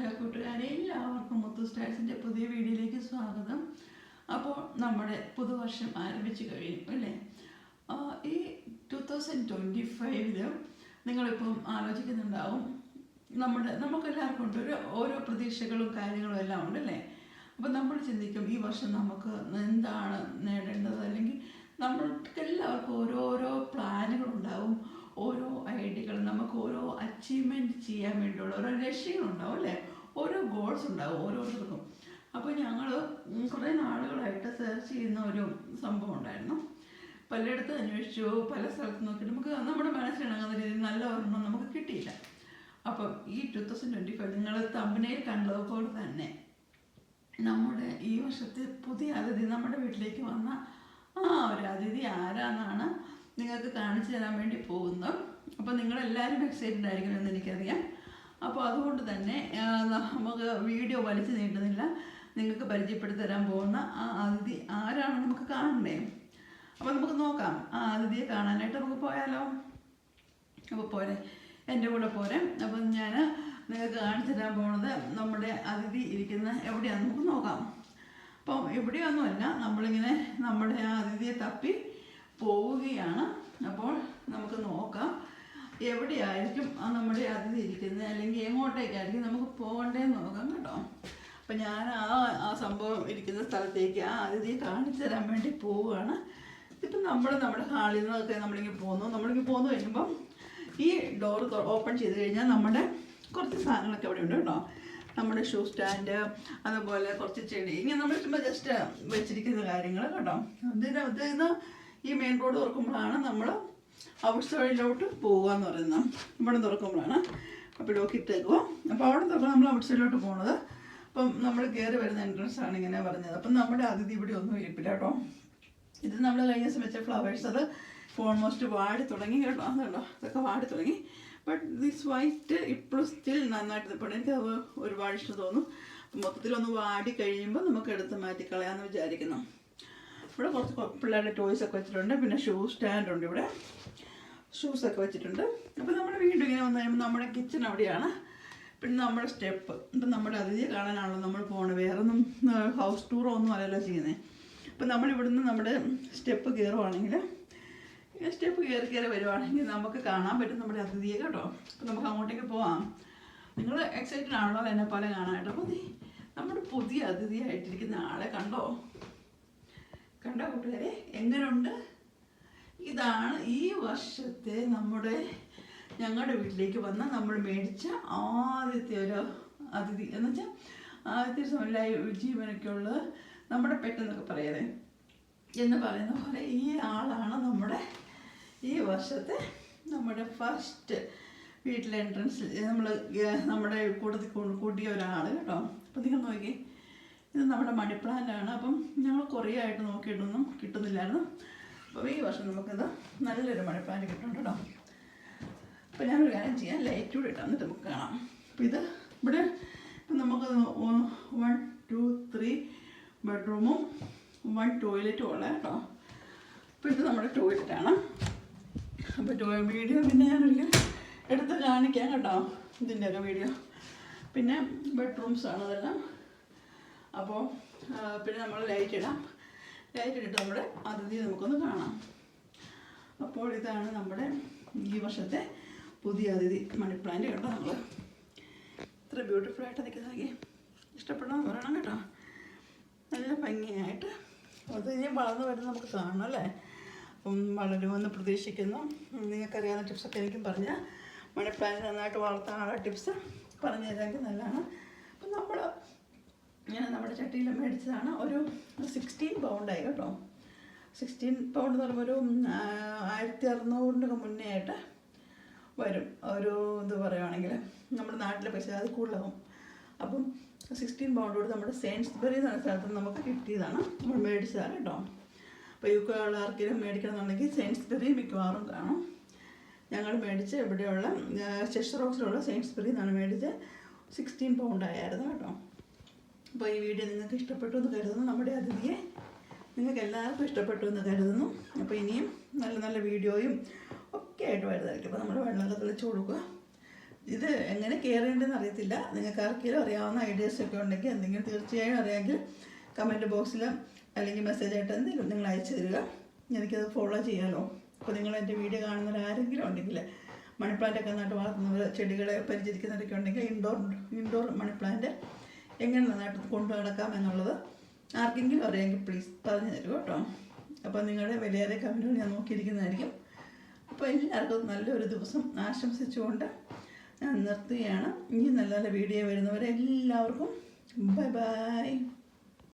Hello കൂട്ടുകാരെ എല്ലാവർക്കും മുത്തു സ്റ്റാർസിന്റെ പുതിയ വീഡിയോയിലേക്ക് സ്വാഗതം. അപ്പോൾ നമ്മുടെ പുതുവർഷം ആരംഭിച്ചു കഴിയും അല്ലേ? ഈ ടു തൗസൻഡ് ട്വന്റി ഫൈവിൽ നിങ്ങളിപ്പം ആലോചിക്കുന്നുണ്ടാവും നമ്മുടെ നമുക്കെല്ലാവർക്കും ഉണ്ട് ഒരു ഓരോ പ്രതീക്ഷകളും കാര്യങ്ങളും എല്ലാം ഉണ്ടല്ലേ അപ്പം നമ്മൾ ചിന്തിക്കും ഈ വർഷം നമുക്ക് എന്താണ് നേടേണ്ടത്? അല്ലെങ്കിൽ നമ്മൾക്ക് എല്ലാവർക്കും ഓരോരോ പ്ലാനുകളുണ്ടാവും ഓരോ ഐഡിയകൾ നമുക്ക് ഓരോ അച്ചീവ്മെന്റ് ചെയ്യാൻ വേണ്ടിയുള്ള ഓരോ ലക്ഷ്യങ്ങളുണ്ടാവും അല്ലേ? ഗോൾസ് ഉണ്ടാവും ഓരോരുത്തർക്കും. അപ്പോൾ ഞങ്ങൾ കുറേ നാളുകളായിട്ട് സെർച്ച് ചെയ്യുന്ന ഒരു സംഭവം ഉണ്ടായിരുന്നു. പലയിടത്തും അന്വേഷിച്ചു പല സ്ഥലത്ത് നോക്കി. നമുക്ക് നമ്മുടെ മനസ്സിലിണങ്ങുന്ന രീതിയിൽ നല്ല ഒരെണ്ണം നമുക്ക് കിട്ടിയില്ല. അപ്പം ഈ ടു തൗസൻഡ് ട്വന്റി ഫൈവ് നിങ്ങൾ തമ്പനയിൽ കണ്ടതുപോലെ തന്നെ നമ്മുടെ ഈ വർഷത്തെ പുതിയ അതിഥി നമ്മുടെ വീട്ടിലേക്ക് വന്ന ആ ഒരു അതിഥി ആരാന്നാണ് നിങ്ങൾക്ക് കാണിച്ചു തരാൻ വേണ്ടി പോകുന്നത്. അപ്പോൾ നിങ്ങളെല്ലാവരും എക്സൈറ്റഡ് ആയിരിക്കുമെന്ന് എനിക്കറിയാം. അപ്പോൾ അതുകൊണ്ട് തന്നെ നമുക്ക് വീഡിയോ വലിച്ചു നീട്ടുന്നില്ല. നിങ്ങൾക്ക് പരിചയപ്പെടുത്തി തരാൻ പോകുന്ന ആ അതിഥി ആരാണ് നമുക്ക് കാണണ്ടേ? അപ്പോൾ നമുക്ക് നോക്കാം. ആ അതിഥിയെ കാണാനായിട്ട് നമുക്ക് പോയാലോ? അപ്പോൾ പോരെ. എന്റെ കൂടെ പോരെ. അപ്പം ഞാൻ നിങ്ങൾക്ക് കാണിച്ചു തരാൻ പോണത് നമ്മുടെ അതിഥി ഇരിക്കുന്ന എവിടെയാണെന്ന് നമുക്ക് നോക്കാം. അപ്പം എവിടെയൊന്നുമല്ല നമ്മളിങ്ങനെ നമ്മുടെ ആ അതിഥിയെ തപ്പി പോവുകയാണ്. അപ്പോൾ നമുക്ക് നോക്കാം. എവിടെയായിരിക്കും ആ നമ്മുടെ അതിഥി ഇരിക്കുന്നത്? അല്ലെങ്കിൽ എങ്ങോട്ടേക്കായിരിക്കും നമുക്ക് പോകണ്ടേന്ന് നോക്കാം കേട്ടോ. അപ്പം ഞാൻ ആ ആ സംഭവം ഇരിക്കുന്ന സ്ഥലത്തേക്ക് ആ അതിഥിയെ കാണിച്ചു തരാൻ വേണ്ടി പോവുകയാണ്. ഇപ്പം നമ്മൾ നമ്മുടെ ഹാളിൽ നിന്നൊക്കെ നമ്മളിങ്ങനെ പോകുന്നു നമ്മളിങ്ങനെ പോന്നു കഴിയുമ്പം ഈ ഡോർ ഓപ്പൺ ചെയ്ത് കഴിഞ്ഞാൽ നമ്മുടെ കുറച്ച് സാധനങ്ങളൊക്കെ അവിടെ ഉണ്ട് കേട്ടോ. നമ്മുടെ ഷൂ സ്റ്റാൻഡ് അതുപോലെ കുറച്ച് ചെടി. ഇങ്ങനെ നമ്മൾ ചുമ്മാ ജസ്റ്റ് വെച്ചിരിക്കുന്ന കാര്യങ്ങൾ കേട്ടോ. ഇതിന് ഇതിന്ന് ഈ മെയിൻ റോഡ് തുറക്കുമ്പോഴാണ് നമ്മൾ ഔട്ട് സൈഡിലോട്ട് പോകുക എന്ന് പറയുന്നത് ഇവിടെ തുറക്കുമ്പോഴാണ്. അപ്പോൾ ലോക്ക് ഇട്ടേക്കുക അപ്പോൾ അവിടെ തുറക്കുമ്പോൾ നമ്മൾ ഔട്ട് സൈഡിലോട്ട് പോകുന്നത് അപ്പം നമ്മൾ കയറി വരുന്ന എൻട്രൻസ് ആണ് ഇങ്ങനെ പറഞ്ഞത്. അപ്പം നമ്മുടെ അതിഥി ഇവിടെ ഒന്നും ഇരിപ്പില്ല കേട്ടോ. ഇത് നമ്മൾ കഴിഞ്ഞ ദിവസം വെച്ച ഫ്ലവേഴ്സ് അത് ഓൾമോസ്റ്റ് വാടി തുടങ്ങി കേട്ടോ. അതുണ്ടോ ഇതൊക്കെ വാടി തുടങ്ങി. ബട്ട് ദിസ് വൈറ്റ് ഇപ്പോഴും സ്റ്റിൽ നന്നായിട്ട് നിൽപ്പുണ്ട്. എനിക്ക് അത് ഒരുപാട് ഇഷ്ടം തോന്നും മൊത്തത്തിലൊന്ന് വാടി കഴിയുമ്പോൾ നമുക്ക് എടുത്ത് മാറ്റി കളയാമെന്ന് വിചാരിക്കുന്നു. ഇവിടെ കുറച്ച് പിള്ളേരുടെ ടോയ്സ് ഒക്കെ വെച്ചിട്ടുണ്ട്. പിന്നെ ഷൂ സ്റ്റാൻഡ് ഉണ്ട് ഇവിടെ. ഷൂസ് ഒക്കെ വെച്ചിട്ടുണ്ട്. അപ്പോൾ നമ്മുടെ വീണ്ടും ഇങ്ങനെ വന്നു കഴിയുമ്പോൾ നമ്മുടെ കിച്ചൺ അവിടെയാണ്. പിന്നെ നമ്മുടെ സ്റ്റെപ്പ് ഇപ്പം നമ്മുടെ അതിഥി കാണാനാണല്ലോ നമ്മൾ പോകണത് വേറെ ഒന്നും ഹൗസ് ടൂറോ ഒന്നും അല്ലല്ലോ ചെയ്യുന്നത് അപ്പം നമ്മൾ ഇവിടുന്ന് നമ്മുടെ സ്റ്റെപ്പ് കയറുവാണെങ്കിൽ സ്റ്റെപ്പ് കയറി കയറി വരുവാണെങ്കിൽ നമുക്ക് കാണാൻ പറ്റും നമ്മുടെ അതിഥിയെ കേട്ടോ. അപ്പം നമുക്ക് അങ്ങോട്ടേക്ക് പോവാം. നിങ്ങൾ എക്സൈറ്റഡ് ആണല്ലോ എന്നെ പോലെ കാണാനായിട്ട്. അപ്പോൾ നമ്മുടെ പുതിയ അതിഥിയായിട്ടിരിക്കുന്ന ആളെ കണ്ടോ? കണ്ടോ കൂട്ടുകാരെ? എങ്ങനെയുണ്ട് ഇതാണ് ഈ വർഷത്തെ നമ്മുടെ ഞങ്ങളുടെ വീട്ടിലേക്ക് വന്ന നമ്മൾ മേടിച്ച ആദ്യത്തെ ഒരു അതിഥി. എന്ന് വെച്ചാൽ ആദ്യത്തെ സമയ ജീവനൊക്കെ ഉള്ളത് നമ്മുടെ പെട്ടെന്നൊക്കെ പറയാതെ എന്ന് പറയുന്ന പോലെ ഈ ആളാണ് നമ്മുടെ ഈ വർഷത്തെ നമ്മുടെ ഫസ്റ്റ് വീട്ടിലെ എൻട്രൻസിൽ നമ്മൾ നമ്മുടെ കൂട്ടത്തിൽ കൂട്ടിയ ഒരാൾ കേട്ടോ. അപ്പം നിങ്ങൾ നോക്കി ഇത് നമ്മുടെ മണി പ്ലാന്റ് ആണ് അപ്പം ഞങ്ങൾ കുറേ ആയിട്ട് നോക്കിയിട്ടൊന്നും കിട്ടുന്നില്ലായിരുന്നു. അപ്പോൾ ഈ വർഷം നമുക്കിത് നല്ലൊരു മണി പ്ലാന്റ് കിട്ടുന്നുണ്ട് കേട്ടോ. അപ്പോൾ ഞാനൊരു കാര്യം ചെയ്യാം. ലൈറ്റ് കൂടി ഇട്ടാൽ എന്നിട്ട് നമുക്ക് കാണാം. അപ്പോൾ ഇത് ഇവിടെ നമുക്ക് വൺ ടു ത്രീ ബെഡ്റൂമും വൺ ടോയ്ലറ്റും ഉള്ള കേട്ടോ. അപ്പോൾ ഇത് നമ്മുടെ ടോയ്ലറ്റാണ് അപ്പോൾ ടോയ് വീഡിയോ പിന്നെ ഞാനൊരു എടുത്ത് കാണിക്കാം കേട്ടോ ഇതിന്റെയൊക്കെ വീഡിയോ പിന്നെ ബെഡ്റൂംസ് ആണ് അതെല്ലാം. അപ്പോൾ പിന്നെ നമ്മൾ ലൈറ്റ് ഇടാം. ലൈറ്റ് ഇട്ടിട്ട് നമ്മുടെ അതിഥി നമുക്കൊന്ന് കാണാം. അപ്പോൾ ഇതാണ് നമ്മുടെ ഈ വർഷത്തെ പുതിയ അതിഥി മണി പ്ലാന്റ് കേട്ടോ നമ്മൾ ഇത്ര ബ്യൂട്ടിഫുൾ ആയിട്ട് നിൽക്കുന്നതൊക്കെ ഇഷ്ടപ്പെടണമെന്ന് പറയണം കേട്ടോ. നല്ല ഭംഗിയായിട്ട് അത് ഇനി വളർന്നു വരുന്നത് നമുക്ക് കാണണം അല്ലേ? അപ്പം വളരുമെന്ന് പ്രതീക്ഷിക്കുന്നു. നിങ്ങൾക്കറിയാവുന്ന ടിപ്സൊക്കെ എനിക്കും പറഞ്ഞാൽ മണി പ്ലാന്റ് നന്നായിട്ട് വളർത്താനുള്ള ടിപ്സ് പറഞ്ഞു തരാമെങ്കിൽ നല്ലതാണ്. ഞാൻ നമ്മുടെ ചട്ടിയിൽ മേടിച്ചതാണ്. ഒരു സിക്സ്റ്റീൻ പൗണ്ടായി കേട്ടോ. സിക്സ്റ്റീൻ പൗണ്ട് എന്ന് പറയുമ്പോൾ ഒരു ആയിരത്തി അറുന്നൂറിന്റെ മുന്നേ ആയിട്ട് വരും. ഒരു ഇത് പറയുവാണെങ്കിൽ നമ്മുടെ നാട്ടിലെ പൈസ അത് കൂടുതലാവും. അപ്പം സിക്സ്റ്റീൻ പൗണ്ട് കൊടുത്ത് നമ്മുടെ സെയിൻസ്ബറി എന്ന സ്ഥലത്ത് നമുക്ക് കിട്ടിയതാണ്. നമ്മൾ മേടിച്ചതാണ് കേട്ടോ. അപ്പോൾ യു കെ ഉള്ള ആർക്കെങ്കിലും മേടിക്കണമെന്നുണ്ടെങ്കിൽ സെയിൻസ്ബറി മിക്കവാറും കാണും. ഞങ്ങൾ മേടിച്ച് ഇവിടെയുള്ള ചെഷർ റോക്സിലുള്ള സെയിൻസ്ബറി എന്നാണ് മേടിച്ച് സിക്സ്റ്റീൻ പൗണ്ട് ആയിരുന്നു കേട്ടോ. അപ്പോൾ ഈ വീഡിയോ നിങ്ങൾക്ക് ഇഷ്ടപ്പെട്ടു എന്ന് കരുതുന്നു. നമ്മുടെ അതിഥിയെ നിങ്ങൾക്ക് എല്ലാവർക്കും ഇഷ്ടപ്പെട്ടു എന്ന് കരുതുന്നു. അപ്പോൾ ഇനിയും നല്ല നല്ല വീഡിയോയും ഒക്കെ ആയിട്ട് വരുന്നതായിരിക്കും. അപ്പോൾ നമ്മൾ വെള്ളമൊക്കെ തെളിച്ചു കൊടുക്കുക. ഇത് എങ്ങനെ കെയർ അറിയത്തില്ല. നിങ്ങൾക്ക് ആർക്കെങ്കിലും അറിയാവുന്ന ഐഡിയാസ് ഒക്കെ ഉണ്ടെങ്കിൽ എന്തെങ്കിലും തീർച്ചയായും അറിയാമെങ്കിൽ കമന്റ് ബോക്സിൽ അല്ലെങ്കിൽ മെസ്സേജ് ആയിട്ട് എന്തെങ്കിലും നിങ്ങൾ അയച്ചു തരിക. എനിക്കത് ഫോളോ ചെയ്യാമല്ലോ അപ്പോൾ നിങ്ങൾ എന്റെ വീഡിയോ കാണുന്നവർ ആരെങ്കിലും ഉണ്ടെങ്കിൽ മണി പ്ലാന്റ് ഒക്കെ നട്ട് വളർത്തുന്നവർ ചെടികളെ പരിചരിക്കുന്നവരൊക്കെ ഉണ്ടെങ്കിൽ ഇൻഡോർ ഇൻഡോർ മണി പ്ലാന്റ് എങ്ങനെ നന്നായിട്ട് കൊണ്ടു നടക്കാം എന്നുള്ളത് ആർക്കെങ്കിലും അറിയാമെങ്കിൽ പ്ലീസ് പറഞ്ഞു തരൂ കേട്ടോ. അപ്പോൾ നിങ്ങളുടെ വിലയേറെ കമന്റുകൾ ഞാൻ നോക്കിയിരിക്കുന്നതായിരിക്കും. അപ്പോൾ എല്ലാവർക്കും നല്ലൊരു ദിവസം ആശംസിച്ചുകൊണ്ട് ഞാൻ നിർത്തുകയാണ്. ഇനി നല്ല നല്ല വീഡിയോ വരുന്നവരെ എല്ലാവർക്കും ബൈ ബൈ